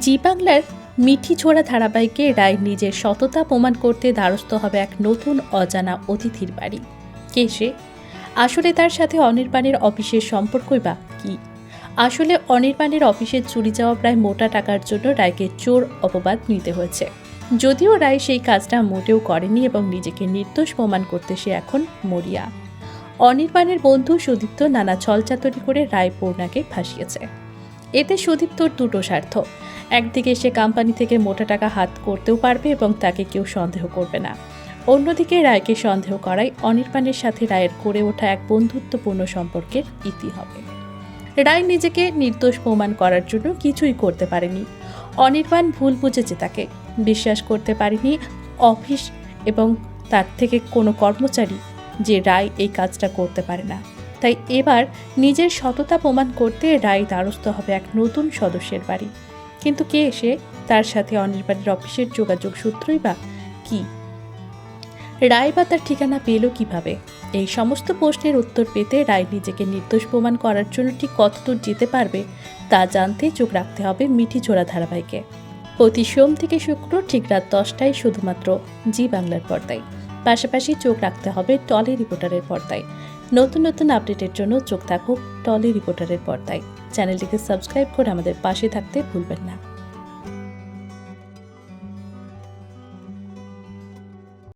জি বাংলার মিঠি ছোড়া ধারাবাহিকে রায় নিজের সততা প্রমাণ করতে দ্বারস্থ হবে এক নতুন অজানা অতিথির বাড়ি। কে সে? আসলে তার সাথে অনির্বাণের অফিসের সম্পর্কই বা কি? আসলে অনির্বাণের অফিসে চুরি যাওয়া প্রায় মোটা টাকার জন্য রায়কে চোর অপবাদ নিতে হয়েছে। যদিও রায় সেই কাজটা মোটেও করেনি এবং নিজেকে নির্দোষ প্রমাণ করতে সে এখন মরিয়া। অনির্বাণের বন্ধু সুদীপ্ত নানা ছলচাতরি করে রায় পূর্ণাকে ফাঁসিয়েছে। এতে সুদীপ্তর দুটো স্বার্থ। একদিকে সে কোম্পানি থেকে মোটা টাকা হাত করতেও পারবে এবং তাকে কেউ সন্দেহ করবে না। অন্যদিকে রায়কে সন্দেহ করাই অনির্বাণের সাথে রায়ের গড়ে ওঠা এক বন্ধুত্বপূর্ণ সম্পর্কের ইতি হবে। রায় নিজেকে নির্দোষ প্রমাণ করার জন্য কিছুই করতে পারেনি। অনির্বাণ ভুল বুঝেছে তাকে, বিশ্বাস করতে পারেনি অফিস এবং তার থেকে কোনো কর্মচারী যে রায় এই কাজটা করতে পারে না। তাই এবার নিজের সততা প্রমাণ করতে রায় দ্বারস্থ হবে এক নতুন সদস্যের বাড়ি। কিন্তু কে এসে তার সাথে অনির্বাণের অফিসের যোগাযোগ সূত্রই বা কি? রায় বা তার ঠিকানা পেল কীভাবে? এই সমস্ত প্রশ্নের উত্তর পেতে রায় নিজেকে নির্দোষ প্রমাণ করার জন্য ঠিক কতদূর যেতে পারবে, তা জানতে চোখ রাখতে হবে মিঠি চোরা ধারাবাহিকে। প্রতি সোম থেকে শুক্র ঠিক রাত দশটায় শুধুমাত্র জি বাংলার পর্দায়। পাশাপাশি চোখ রাখতে হবে টলি রিপোর্টারের পর্দায়। নতুন নতুন আপডেটের জন্য চোখ থাকুক টলি রিপোর্টারের পর্দায়। চ্যানেলটিকে সাবস্ক্রাইব করে আমাদের পাশে থাকতে ভুলবেন না।